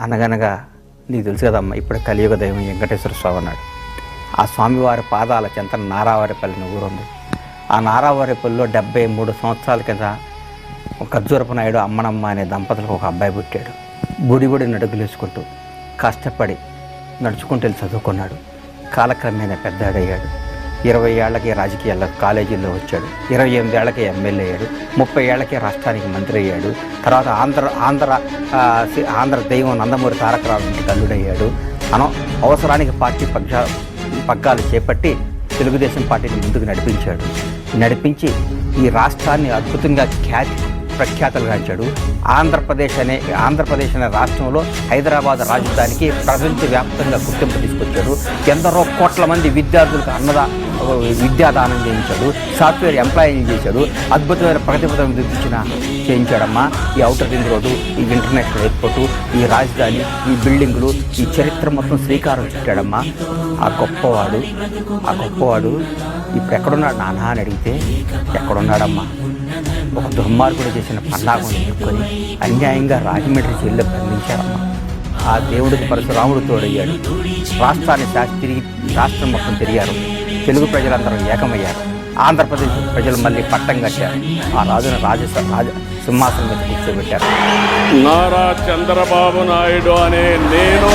అనగనగా నీకు తెలుసు కదమ్మా ఇప్పుడు కలియుగ దైవం వెంకటేశ్వర స్వామి అన్నాడు ఆ స్వామివారి పాదాల చెంత నారావారిపల్లిని ఊరుంది. ఆ నారావారిపల్లిలో డెబ్బై మూడు సంవత్సరాల కింద ఒక ఖర్జూరపు నాయుడు అమ్మనమ్మ అనే దంపతులకు ఒక అబ్బాయి పుట్టాడు. బుడిబుడి బుడి నడుగులు వేసుకుంటూ కష్టపడి నడుచుకుంటూ వెళ్ళి చదువుకున్నాడు. కాలక్రమేణా పెద్దాడయ్యాడు ఇరవై ఏళ్ళకి రాజకీయాల్లో కాలేజీలో వచ్చాడు. ఇరవై ఎనిమిది ఏళ్ళకి ఎమ్మెల్యే అయ్యాడు. ముప్పై ఏళ్ళకి రాష్ట్రానికి మంత్రి అయ్యాడు. తర్వాత ఆంధ్ర ఆంధ్ర ఆంధ్ర దైవం నందమూరి తారక రావు అల్లుడయ్యాడు. అన అవసరానికి పార్టీ పక్ష పగ్గాలు చేపట్టి తెలుగుదేశం పార్టీని ముందుకు నడిపించాడు. నడిపించి ఈ రాష్ట్రాన్ని అద్భుతంగా ఖ్యాతి ప్రఖ్యాతలు గాంచాడు ఆంధ్రప్రదేశ్ అనే ఆంధ్రప్రదేశ్ అనే రాష్ట్రంలో హైదరాబాద్ రాజధానికి ప్రపంచవ్యాప్తంగా గుర్తింపు తీసుకొచ్చాడు ఎందరో కోట్ల మంది విద్యార్థులకు అన్నదా విద్యాదానం చేయించాడు సాఫ్ట్వేర్ ఎంప్లాయింగ్ చేశాడు అద్భుతమైన ప్రగతి పథకం చేయించాడమ్మా. ఈ అవుటర్ రింగ్ రోడ్డు ఈ ఇంటర్నేషనల్ ఎయిర్పోర్టు ఈ రాజధాని ఈ బిల్డింగులు ఈ చరిత్ర మొత్తం శ్రీకారం చుట్టాడమ్మా. ఆ గొప్పవాడు ఆ గొప్పవాడు ఇప్పుడు ఎక్కడున్నాడు నాన్న అని అడిగితే ఎక్కడున్నాడమ్మా? ఒక దుర్మార్గుడు చేసిన పన్నాగం ఎదుర్కొని అన్యాయంగా రాజమండ్రి జైల్లో బంధించారమ్మా ఆ దేవుడికి పరశురాముడు తోడయ్యాడు. రాష్ట్రాన్ని తిరిగి రాష్ట్రం మొత్తం తిరిగారు. తెలుగు ప్రజలందరూ ఏకమయ్యారు. ఆంధ్రప్రదేశ్ ప్రజలు మళ్ళీ పట్టం కట్టారు. ఆ రాజును రాజ రాజ సింహాసనం మీద కూర్చోబెట్టారు. నారా చంద్రబాబు నాయుడు అనే నేను